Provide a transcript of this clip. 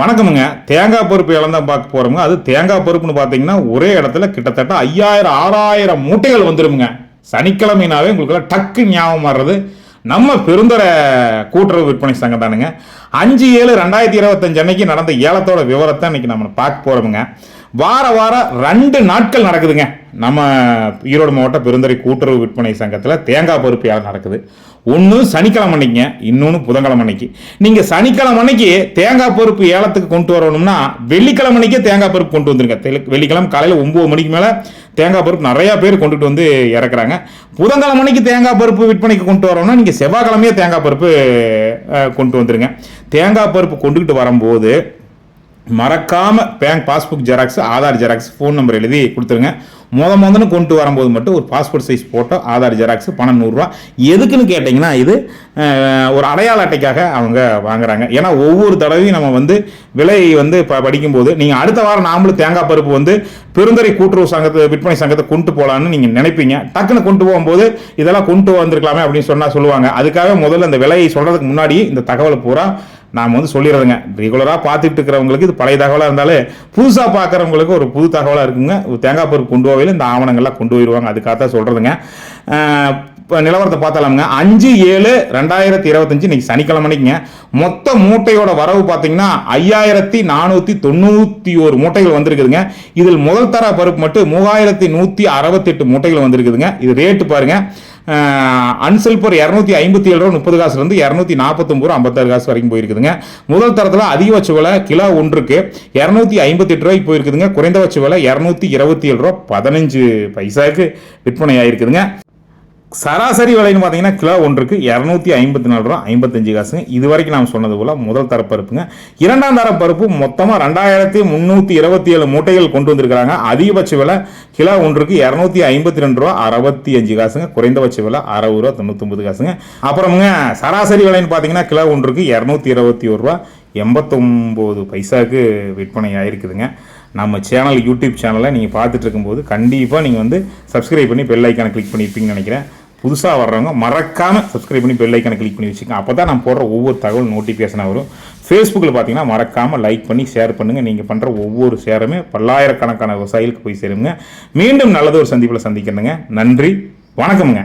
வணக்கமுங்க. தேங்காய் பருப்பு இழந்தா பார்க்க போகிறோங்க அது தேங்காய் பருப்புன்னு பார்த்தீங்கன்னா ஒரே இடத்துல கிட்டத்தட்ட ஐயாயிரம் ஆறாயிரம் மூட்டைகள் வந்துருமுங்க. சனிக்கிழமைனாவே உங்களுக்கு டக்கு ஞாபகம் வர்றது நம்ம பெருந்தர கூட்டுறவு விற்பனை சங்கம் தானுங்க. அஞ்சு ஏழு ரெண்டாயிரத்தி இருபத்தஞ்சு அன்னைக்கு நடந்த ஏலத்தோட விவரத்தை இன்னைக்கு நம்ம பார்க்க போறோமுங்க. வார வாரம் ரெண்டு நாட்கள் நடக்குதுங்க. நம்ம ஈரோடு மாவட்ட பெருந்தரை கூட்டுறவு விற்பனை சங்கத்தில் தேங்காய் பருப்பு ஏலம் நடக்குது. ஒன்று சனிக்கிழமை அன்னைக்குங்க இன்னொன்று புதன்கிழமை அன்னைக்கு. நீங்கள் சனிக்கிழமை அன்னைக்கு தேங்காய் பருப்பு ஏலத்துக்கு கொண்டு வரணும்னா வெள்ளிக்கிழமை அன்னைக்கே தேங்காய் பருப்பு கொண்டு வந்துருங்க. வெள்ளிக்கிழமை காலையில் ஒம்பது மணிக்கு மேலே தேங்காய் பருப்பு நிறையா பேர் கொண்டுட்டு வந்து இறக்குறாங்க. புதன்கிழமை அன்னைக்கு தேங்காய் பருப்பு விற்பனைக்கு கொண்டு வரணும்னா நீங்கள் செவ்வாய்க்கிழமையே தேங்காய் பருப்பு கொண்டு வந்துருங்க. தேங்காய் பருப்பு கொண்டுக்கிட்டு வரும்போது மறக்காமல் bank passbook xerox Aadhaar xerox phone number எழுதி கொடுத்துருங்க. முத முதன்னு கொண்டு வரும்போது மட்டும் ஒரு passport size photo Aadhaar xerox பணம் நூறுரூவா. எதுக்குன்னு கேட்டிங்கன்னா இது ஒரு அடையாள அட்டைக்காக அவங்க வாங்குறாங்க. ஏன்னா ஒவ்வொரு தடவையும் நம்ம வந்து விலை வந்து ப படிக்கும்போது நீங்கள் அடுத்த வாரம் நாமளும் தேங்காய் பருப்பு வந்து பெருந்தரை கூட்டுறவு சங்கத்தை விற்பனை சங்கத்தை கொண்டு போகலான்னு நீங்கள் நினைப்பீங்க. டக்குன்னு கொண்டு போகும்போது இதெல்லாம் கொண்டு வந்திருக்கலாமே அப்படின்னு சொன்னால் சொல்லுவாங்க. அதுக்காக முதல்ல இந்த விலையை சொல்கிறதுக்கு முன்னாடி இந்த தகவலை பூரா நாம் வந்து சொல்லிடுறதுங்க ரெகுலராக பார்த்துட்டு இருக்கிறவங்களுக்கு இது பழைய தகவலாக இருந்தாலே புதுசாக பார்க்குறவங்களுக்கு ஒரு புது தகவலாக இருக்குங்க. தேங்காய் பருப்பு கொண்டு போகையில் இந்த ஆவணங்கள்லாம் கொண்டு போயிடுவாங்க அதுக்காக தான் சொல்கிறதுங்க இப்போ நிலவரத்தை பார்த்தாலாமுங்க. அஞ்சு ஏழு ரெண்டாயிரத்தி இருபத்தஞ்சு இன்னைக்கு சனிக்கிழமைக்குங்க மொத்த மூட்டையோட வரவு பார்த்தீங்கன்னா ஐயாயிரத்தி நானூற்றி தொண்ணூற்றி ஒரு மூட்டைகள் வந்திருக்குதுங்க. இதில் முதல் தர பருப்பு மட்டும் மூவாயிரத்தி நூற்றி அறுபத்தெட்டு மூட்டைகள் வந்திருக்குதுங்க. இது ரேட்டு பாருங்க. அன்சல்பர் இரநூத்தி ஐம்பத்தி ஏழு ரூபா முப்பது காசுலேருந்து இரநூத்தி நாற்பத்தொம்பது ரூபா ஐம்பத்தாறு காசு வரைக்கும் போயிருக்குதுங்க. முதல் தரத்தில் அதிகபட்ச விலை கிலோ ஒன்றுக்கு இரநூத்தி ஐம்பத்தெட்டு ரூபாய்க்கு போயிருக்குதுங்க. குறைந்தபட்ச விலை இரநூத்தி இருபத்தி ஏழு ரூபா பதினஞ்சு பைசாவுக்கு விற்பனை ஆயிருக்குதுங்க. சராசரி விலைன்னு பார்த்தீங்கன்னா கிலோ ஒன்றுக்கு இரநூத்தி ஐம்பத்தி நாலு ரூபா ஐம்பத்தஞ்சு காசுங்க. இது வரைக்கும் நாம் சொன்னது போல் முதல் தர பருப்புங்க. இரண்டாம் தர பருப்பு மொத்தமாக ரெண்டாயிரத்தி முந்நூற்றி இருபத்தி ஏழு மூட்டைகள் கொண்டு வந்திருக்கிறாங்க. அதிகபட்ச விலை கிலோ ஒன்றுக்கு இரநூத்தி ஐம்பத்தி ரெண்டு ரூபா அறுபத்தி அஞ்சு காசுங்க. குறைந்தபட்ச விலை அறுபது ரூபா தொண்ணூத்தொம்பது காசுங்க. அப்புறமுங்க சராசரி விலைன்னு பார்த்தீங்கன்னா கிலோ ஒன்றுக்கு இரநூத்தி இருபத்தி ஒரு ரூபா எண்பத்தொம்போது பைசாவுக்கு விற்பனை ஆகிருக்குதுங்க நம்ம சேனல் யூடியூப் சேனலை நீங்கள் பார்த்துட்டு இருக்கும்போது கண்டிப்பாக நீங்கள் வந்து சப்ஸ்கிரைப் பண்ணி பெல் ஐக்கானை கிளிக் பண்ணியிருப்பீங்கன்னு நினைக்கிறேன். புதுசாக வர்றவங்க மறக்காமல் சப்ஸ்கிரைப் பண்ணி பெல் ஐக்கானை கிளிக் பண்ணி வச்சுக்கோங்க. அப்போ தான் நான் போடுற ஒவ்வொரு தகவல் நோட்டிஃபிகேஷனாக வரும். ஃபேஸ்புக்கில் பார்த்தீங்கன்னா மறக்காமல் லைக் பண்ணி ஷேர் பண்ணுங்கள் நீங்கள் பண்ணுற ஒவ்வொரு ஷேருமே பல்லாயிரக்கணக்கான விவசாயிகளுக்கு போய் சேருங்க. மீண்டும் நல்லது ஒரு சந்திப்பில் சந்திக்கணுங்க நன்றி. வணக்கமுங்க.